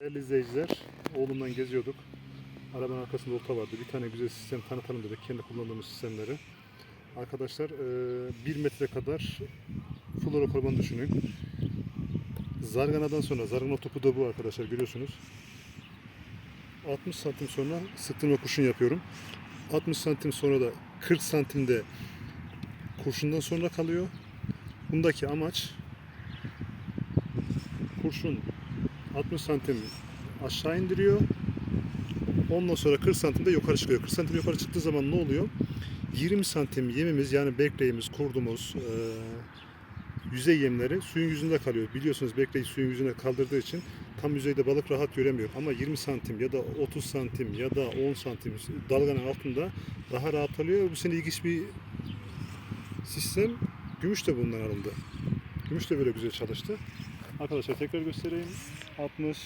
Değerli izleyiciler, oğlumdan geziyorduk. Arabanın arkasında olta vardı. Bir tane güzel sistem tanıtalım dedik. Kendi kullandığımız sistemleri. Arkadaşlar 1 metre kadar fluorokorban düşünün. Zarganadan sonra, zargana topu da bu arkadaşlar görüyorsunuz. 60 santim sonra sıktırma kurşun yapıyorum. 60 santim sonra da 40 santimde kurşundan sonra kalıyor. Bundaki amaç kurşun 60 santim aşağı indiriyor. Ondan sonra 40 santim de yukarı çıkıyor. 40 santim yukarı çıktığı zaman ne oluyor? 20 santim yemimiz yani bekleğimiz, kurdumuz, e, yüzey yemleri suyun yüzünde kalıyor. Biliyorsunuz bekleyi suyun yüzüne kaldırdığı için tam yüzeyde balık rahat göremiyor. Ama 20 santim ya da 30 santim ya da 10 santim dalganın altında daha rahat alıyor. Bu sene ilginç bir sistem. Gümüş de bundan alındı. Gümüş de böyle güzel çalıştı. Arkadaşlar tekrar göstereyim. 60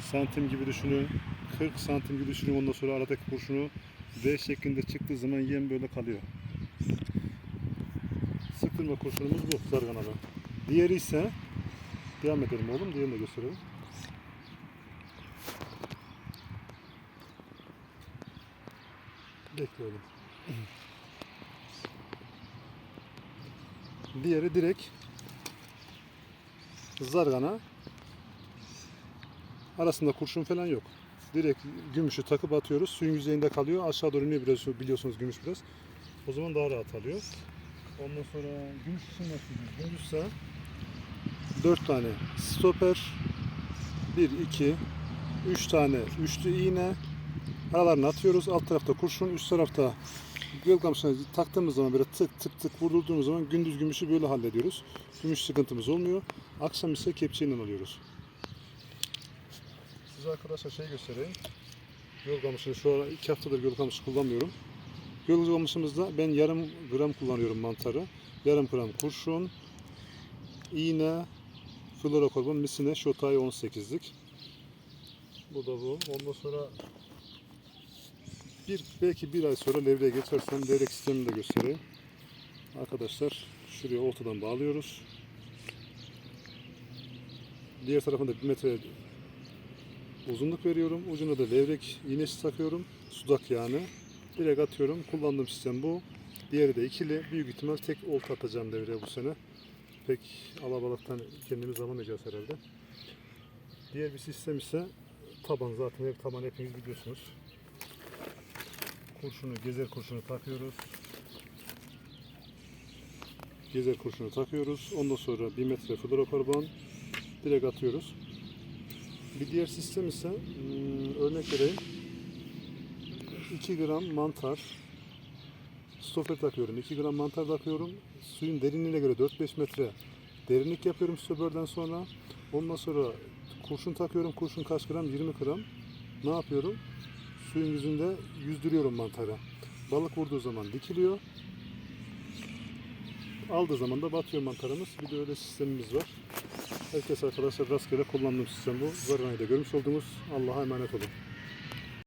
santim gibi düşünün. 40 santim gibi düşünün. Ondan sonra aradaki kurşunu V şeklinde çıktığı zaman yem böyle kalıyor. Sıktırma kurşunumuz bu zarganalı. Diğeri ise devam edelim oğlum. Diğerini de gösterelim. Bekle oğlum. Diğeri direkt zargana arasında kurşun falan yok. Direkt gümüşü takıp atıyoruz. Suyun yüzeyinde kalıyor. Aşağı doğru iniyor biraz biliyorsunuz gümüş biraz. O zaman daha rahat alıyor. Ondan sonra gümüş için nasıl Gümüşse 4 tane stoper 1, 2, 3 tane üçlü iğne aralarına atıyoruz. Alt tarafta kurşun, üst tarafta göl kamışına taktığımız zaman böyle tık tık tık vurdurduğumuz zaman gündüz gümüşü böyle hallediyoruz. Gümüş sıkıntımız olmuyor. Akşam ise kepçeyle alıyoruz. Size arkadaşlar şey göstereyim. Göl kamışını şu ara iki haftadır göl kamışı kullanmıyorum. Göl kamışımızda ben yarım gram kullanıyorum mantarı. Yarım gram kurşun, iğne, fluorokorban, misine, şotay 18'lik. Bu da bu. Ondan sonra bir belki bir ay sonra levreye geçersem levrek sistemini de göstereyim. Arkadaşlar şuraya ortadan bağlıyoruz. Diğer tarafında bir metre uzunluk veriyorum. Ucuna da levrek iğnesi takıyorum. Sudak yani. Direkt atıyorum. Kullandığım sistem bu. Diğeri de ikili. Büyük ihtimal tek olta atacağım devreye bu sene. Pek alabalıktan kendimiz alamayacağız herhalde. Diğer bir sistem ise taban zaten hep taban hepiniz biliyorsunuz. Kurşunu, gezer kurşunu takıyoruz. Gezer kurşunu takıyoruz. Ondan sonra 1 metre fluorokorban direkt atıyoruz. Bir diğer sistem ise hmm, örnek vereyim. 2 gram mantar stoper takıyorum. 2 gram mantar takıyorum. Suyun derinliğine göre 4-5 metre derinlik yapıyorum stoperden sonra. Ondan sonra kurşun takıyorum. Kurşun kaç gram? 20 gram. Ne yapıyorum? Suyun yüzünde yüzdürüyorum mantara. Balık vurduğu zaman dikiliyor. Aldığı zaman da batıyor mantarımız. Bir de öyle sistemimiz var. Herkes arkadaşlar rastgele kullandığım sistem bu. Zarganayı da görmüş oldunuz. Allah'a emanet olun.